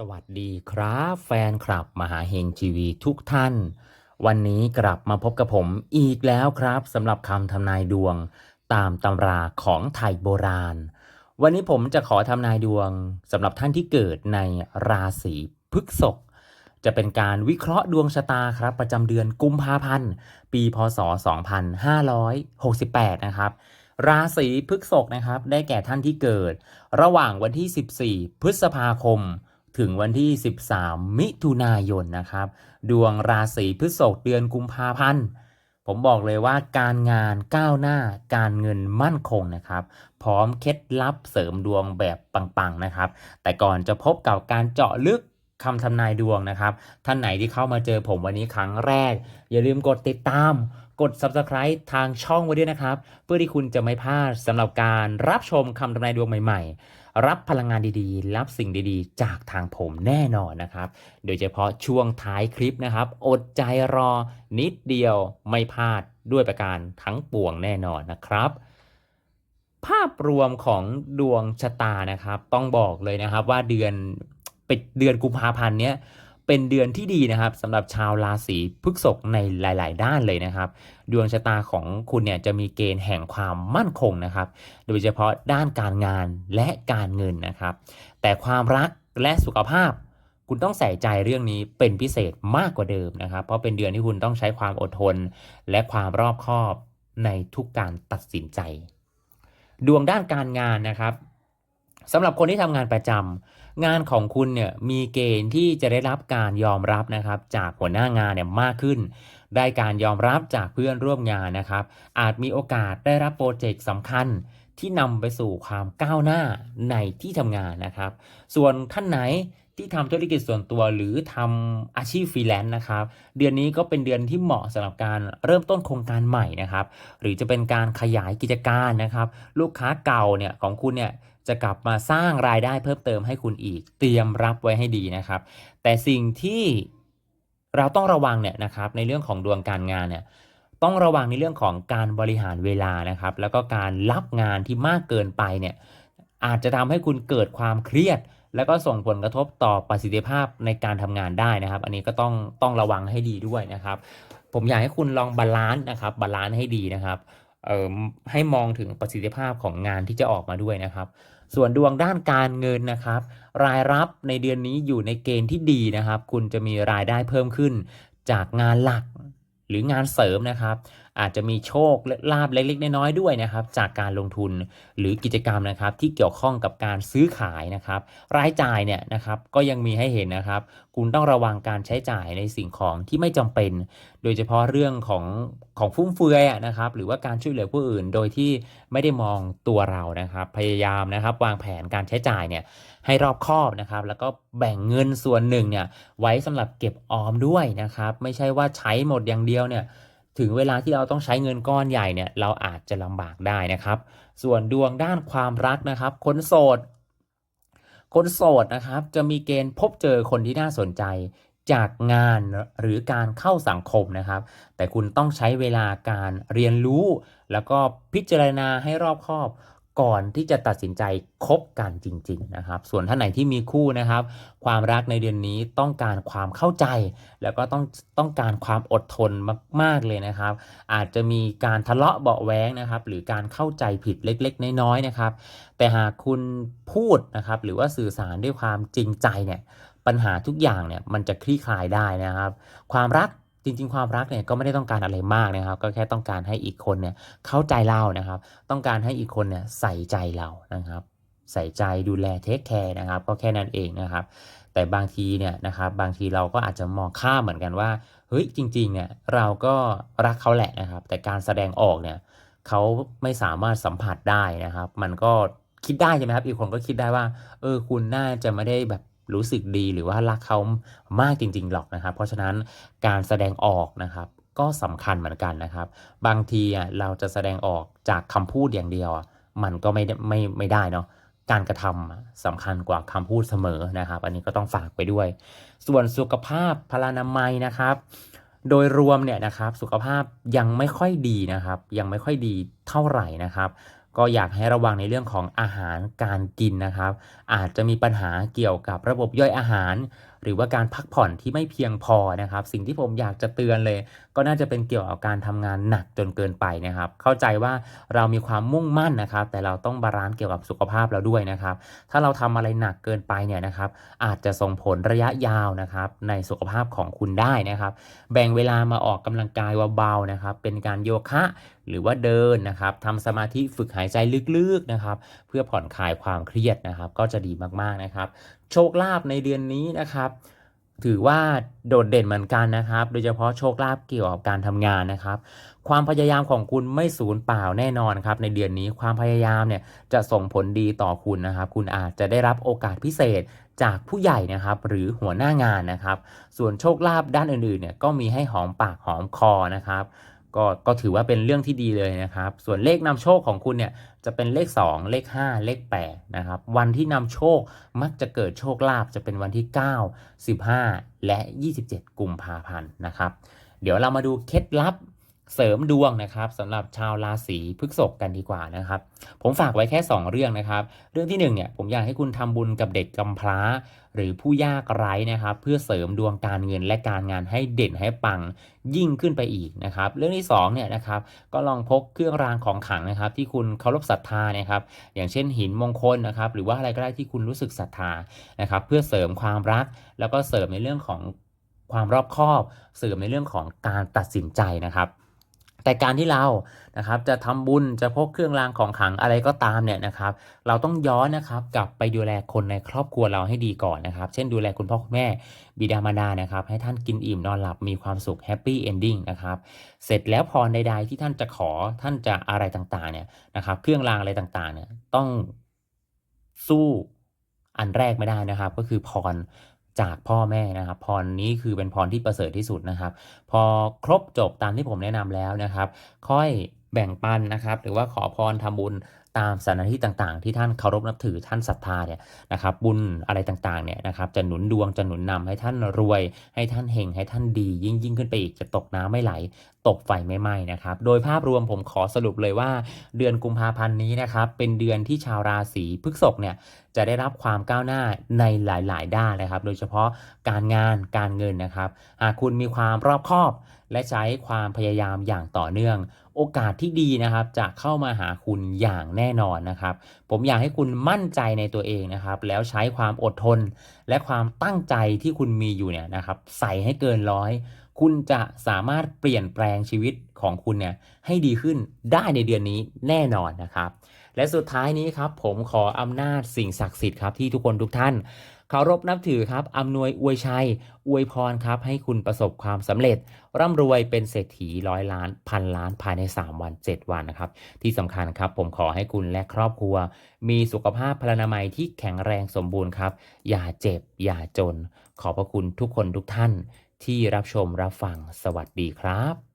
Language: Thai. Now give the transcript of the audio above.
สวัสดีครับ แฟนคลับมหาเฮงทีวีทุกท่าน วันนี้กลับมาพบกับผมอีกแล้วครับสำหรับคำทำนายดวง ตามตำราของไทยโบราณ วันนี้ผมจะขอทำนายดวงสำหรับท่านที่เกิดในราศีพฤษภจะเป็นการวิเคราะห์ดวงชะตาครับ ประจำเดือนกุมภาพันธ์ปีพศ 2568 นะครับราศีพฤษภนะครับ ได้แก่ท่านที่เกิด ระหว่างวันที่ 14 พฤษภาคม ถึงวันที่ 13 มิถุนายนนะครับ ดวงราศีพฤษภเดือนกุมภาพันธ์ผมบอกเลยว่าการงานก้าวหน้าการเงินมั่นคงนะครับ พร้อมเคล็ดลับเสริมดวงแบบปังๆนะครับ แต่ก่อนจะพบกับการเจาะลึกคำทำนายดวงนะครับ ท่านไหนที่เข้ามาเจอผมวันนี้ครั้งแรก อย่าลืมกดติดตาม กด subscribe ทางช่องไว้ด้วยนะครับ เพื่อที่คุณจะไม่พลาดสำหรับการรับชมคำทำนายดวงใหม่ ๆ รับพลังงานดีๆ รับสิ่งดีๆ จากทางผมแน่นอนนะครับ โดยเฉพาะช่วงท้ายคลิปนะครับ อดใจรอนิดเดียวไม่พลาดด้วยประการทั้งปวงแน่นอนนะครับ ภาพรวมของดวงชะตานะครับ ต้องบอกเลยนะครับว่าเดือนเป็ดเดือนกุมภาพันธ์เนี้ย เป็นเดือนที่ดีนะครับสำหรับชาวราศีพฤษภในหลาย ๆ ด้านเลยนะครับ ดวงชะตาของคุณเนี่ยจะมีเกณฑ์แห่งความมั่นคงนะครับ โดยเฉพาะด้านการงานและการเงินนะครับ แต่ความรักและสุขภาพ คุณต้องใส่ใจเรื่องนี้เป็นพิเศษมากกว่าเดิมนะครับ เพราะเป็นเดือนที่คุณต้องใช้ความอดทน และความรอบคอบในทุกการตัดสินใจ ดวงด้านการงานนะครับสำหรับคนที่ทำงานประจำ งานของคุณเนี่ยมีเกณฑ์ที่จะได้รับการยอมรับนะครับ จากหัวหน้างานเนี่ยมากขึ้น ได้การยอมรับจากเพื่อนร่วมงานนะครับ อาจมีโอกาสได้รับโปรเจกต์สำคัญที่นำไปสู่ความก้าวหน้าในที่ทำงานนะครับ ส่วนท่านไหนที่ทำธุรกิจส่วนตัวหรือทำอาชีพฟรีแลนซ์นะครับ เดือนนี้ก็เป็นเดือนที่เหมาะสำหรับการเริ่มต้นโครงการใหม่นะครับ หรือจะเป็นการขยายกิจการนะครับ ลูกค้าเก่าเนี่ยของคุณเนี่ย จะกลับมาสร้างรายได้เพิ่มเติมให้คุณอีก เตรียมรับไว้ให้ดีนะครับ แต่สิ่งที่เราต้องระวังเนี่ยนะครับในเรื่องของดวงการงานเนี่ยต้องระวังในเรื่องของการบริหารเวลานะครับ แล้วก็การรับงานที่มากเกินไปเนี่ยอาจจะทำให้คุณเกิดความเครียด แล้วก็ส่งผลกระทบต่อประสิทธิภาพในการทำงานได้นะครับ อันนี้ก็ต้องต้องระวังให้ดีด้วยนะครับ ผมอยากให้คุณลองบาลานซ์นะครับบาลานซ์ให้ดีนะครับให้มองถึงประสิทธิภาพของงานที่จะออกมาด้วยนะครับ ส่วนดวงด้านการเงินนะครับ รายรับในเดือนนี้อยู่ในเกณฑ์ที่ดีนะครับ คุณจะมีรายได้เพิ่มขึ้นจากงานหลักหรืองานเสริมนะครับ อาจจะมีโชคและลาบเล็กๆน้อยๆด้วยนะครับ จากการลงทุนหรือกิจกรรมนะครับ ที่เกี่ยวข้องกับการซื้อขายนะครับ รายจ่ายเนี่ยนะครับก็ยังมีให้เห็นนะครับ คุณต้องระวังการใช้จ่ายในสิ่งของที่ไม่จำเป็น โดยเฉพาะเรื่องของของฟุ่มเฟือยอะนะครับ หรือว่าการช่วยเหลือผู้อื่น โดยที่ไม่ได้มองตัวเรานะครับ พยายามนะครับ วางแผนการใช้จ่ายเนี่ยให้รอบคอบนะครับ แล้วก็แบ่งเงินส่วนหนึ่งเนี่ยไว้สำหรับเก็บออมด้วยนะครับ ไม่ใช่ว่าใช้หมดอย่างเดียวเนี่ยถึงเวลาที่เราต้องใช้เงินก้อนใหญ่เนี่ยเราอาจจะลำบากได้นะครับ ส่วนดวงด้านความรักนะครับ คนโสดคนโสดนะครับ จะมีเกณฑ์พบเจอคนที่น่าสนใจ จากงานหรือการเข้าสังคมนะครับ แต่คุณต้องใช้เวลาการเรียนรู้ แล้วก็พิจารณาให้รอบคอบก่อนที่จะตัดสินใจคบกันจริง ๆ นะครับ ส่วนท่านไหนที่มีคู่นะครับ ความรักในเดือนนี้ต้องการความเข้าใจ แล้วก็ต้องต้องการความอดทนมาก ๆ เลยนะครับ อาจจะมีการทะเลาะเบาะแว้งนะครับ หรือการเข้าใจผิดเล็ก ๆ น้อย ๆ นะครับ แต่หากคุณพูดนะครับ หรือว่าสื่อสารด้วยความจริงใจเนี่ย ปัญหาทุกอย่างเนี่ยมันจะคลี่คลายได้นะครับ ความรักจริง ๆ ความรักเนี่ยก็ไม่ได้ต้องการอะไรมากนะครับ ก็แค่ต้องการให้อีกคนเนี่ยเข้าใจเรานะครับ ต้องการให้อีกคนเนี่ยใส่ใจเรานะครับ ใส่ใจดูแลเทคแคร์นะครับ ก็แค่นั้นเองนะครับ แต่บางทีเนี่ยนะครับ บางทีเราก็อาจจะมองข้ามเหมือนกันว่าเฮ้ยจริงๆเนี่ยเราก็รักเขาแหละนะครับ แต่การแสดงออกเนี่ยเขาไม่สามารถสัมผัสได้นะครับ มันก็คิดได้ใช่ไหมครับ อีกคนก็คิดได้ว่า เออคุณน่าจะไม่ได้แบบ รู้สึกดีหรือว่ารักเขามากจริง ๆ หรอกนะครับ เพราะฉะนั้นการแสดงออกนะครับ ก็สำคัญเหมือนกันนะครับ บางทีอะเราจะแสดงออกจากคำพูดอย่างเดียว มันก็ไม่ได้ไม่ไม่ได้เนาะการกระทำอะสำคัญกว่าคำพูดเสมอนะครับ อันนี้ก็ต้องฝากไปด้วย ส่วนสุขภาพพลานามัยนะครับ โดยรวมเนี่ยนะครับสุขภาพยังไม่ค่อยดีนะครับ ยังไม่ค่อยดีเท่าไหร่นะครับ ก็อยากให้ระวังในเรื่องของอาหารการกินนะครับ อาจจะมีปัญหาเกี่ยวกับระบบย่อยอาหาร หรือว่าการพักผ่อนที่ไม่เพียงพอนะครับ สิ่งที่ผมอยากจะเตือนเลย ก็น่าจะเป็นเกี่ยวกับการทำงานหนักจนเกินไปนะครับ เข้าใจว่าเรามีความมุ่งมั่นนะครับ แต่เราต้องบาลานซ์เกี่ยวกับสุขภาพเราด้วยนะครับ ถ้าเราทำอะไรหนักเกินไปเนี่ยนะครับ อาจจะส่งผลระยะยาวนะครับ ในสุขภาพของคุณได้นะครับ แบ่งเวลามาออกกำลังกายเบาๆนะครับ เป็นการโยคะหรือว่าเดินนะครับทำสมาธิฝึกหายใจลึกๆนะครับ เพื่อผ่อนคลายความเครียดนะครับ ก็จะดีมากๆนะครับ โชคลาภในเดือนนี้นะครับ ถือว่าโดดเด่นเหมือนกันนะครับ โดยเฉพาะโชคลาภเกี่ยวกับการทำงานนะครับ ความพยายามของคุณไม่สูญเปล่าแน่นอนครับ ในเดือนนี้ความพยายามเนี่ยจะส่งผลดีต่อคุณนะครับ คุณอาจจะได้รับโอกาสพิเศษจากผู้ใหญ่นะครับ หรือหัวหน้างานนะครับ ส่วนโชคลาภด้านอื่นๆเนี่ยก็มีให้หอมปากหอมคอนะครับ ก็ก็ถือว่าเป็นเรื่องที่ดีเลยนะครับ ส่วนเลขนำโชคของคุณเนี่ยจะเป็นเลข 2 เลข 5 เลข8นะครับวันที่นำโชคมักจะเกิดโชคลาภจะเป็นวันที่ 9 15 และ 27 กุมภาพันธ์นะครับ เดี๋ยวเรามาดูเคล็ดลับ เสริมดวงนะครับสำหรับชาวราศีพฤษภกันดีกว่านะครับ ผมฝากไว้แค่ 2 เรื่องนะครับ เรื่องที่1เนี่ยผมอยากให้คุณทำบุญกับเด็กกำพร้า หรือผู้ยากไร้นะครับ เพื่อเสริมดวงการเงินและการงานให้เด่นให้ปังยิ่งขึ้นไปอีกนะครับ เรื่องที่2เนี่ยนะครับก็ลองพกเครื่องรางของขลังนะครับ ที่คุณเคารพศรัทธานะครับ อย่างเช่นหินมงคลนะครับ หรือว่าอะไรก็ได้ที่คุณรู้สึกศรัทธานะครับ เพื่อเสริมความรัก แล้วก็เสริมในเรื่องของความรอบคอบ เสริมในเรื่องของการตัดสินใจนะครับ แต่การที่เรานะครับจะทำบุญจะพกเครื่องรางของขลังอะไรก็ตามเนี่ยนะครับ เราต้องย้อนนะครับกลับไปดูแลคนในครอบครัวเราให้ดีก่อนนะครับ เช่นดูแลคุณพ่อคุณแม่บิดามารดานะครับ ให้ท่านกินอิ่มนอนหลับมีความสุขแฮปปี้เอนดิ้งนะครับเสร็จแล้วพรใด ๆ ที่ท่านจะขอท่านจะอะไรต่างๆเนี่ยนะครับ เครื่องรางอะไรต่างๆเนี่ยต้องสู้อันแรกไม่ได้นะครับ ก็คือพร จากพ่อแม่นะครับ พรนี้คือเป็นพรที่ประเสริฐที่สุดนะครับ พอครบจบตามที่ผมแนะนำแล้วนะครับ ค่อยแบ่งปันนะครับ หรือว่าขอพรทำบุญตามสถานที่ต่างๆ ที่ท่านเคารพนับถือท่านศรัทธาเนี่ยนะครับบุญอะไรต่างๆเนี่ยนะครับจะหนุนดวงจะหนุนนำให้ท่านรวย ให้ท่านเฮงให้ท่านดียิ่งยิ่งขึ้นไปอีกจะตกน้ำไม่ไหล ตกไฟไม่ไหม้นะครับ โดยภาพรวมผมขอสรุปเลยว่า เดือนกุมภาพันธ์นี้นะครับ เป็นเดือนที่ชาวราศีพฤษภเนี่ยจะได้รับความก้าวหน้าในหลาย ๆ ด้านนะครับ โดยเฉพาะการงานการเงินนะครับ หากคุณมีความรอบคอบ และใช้ความพยายามอย่างต่อเนื่อง โอกาสที่ดีนะครับ จะเข้ามาหาคุณอย่างแน่นอนนะครับ ผมอยากให้คุณมั่นใจในตัวเองนะครับ แล้วใช้ความอดทน และความตั้งใจที่คุณมีอยู่เนี่ยนะครับ ใส่ให้เกินร้อย คุณจะสามารถเปลี่ยนแปลงชีวิตของคุณเนี่ยให้ดีขึ้นได้ในเดือนนี้แน่นอนนะครับ และสุดท้ายนี้ครับผมขออำนาจสิ่งศักดิ์สิทธิ์ครับที่ทุกคนทุกท่านเคารพนับถือครับอำนวยอวยชัย อวยพรครับ ให้คุณประสบความสำเร็จ ร่ำรวยเป็นเศรษฐีร้อยล้านพันล้านภายใน 3 วัน 7 วันนะครับ ที่สำคัญครับ ผมขอให้คุณและครอบครัว มีสุขภาพพลานามัยที่แข็งแรงสมบูรณ์ครับ อย่าเจ็บ อย่าจน ขอบพระคุณทุกคนทุกท่าน ที่รับชมรับฟังสวัสดีครับ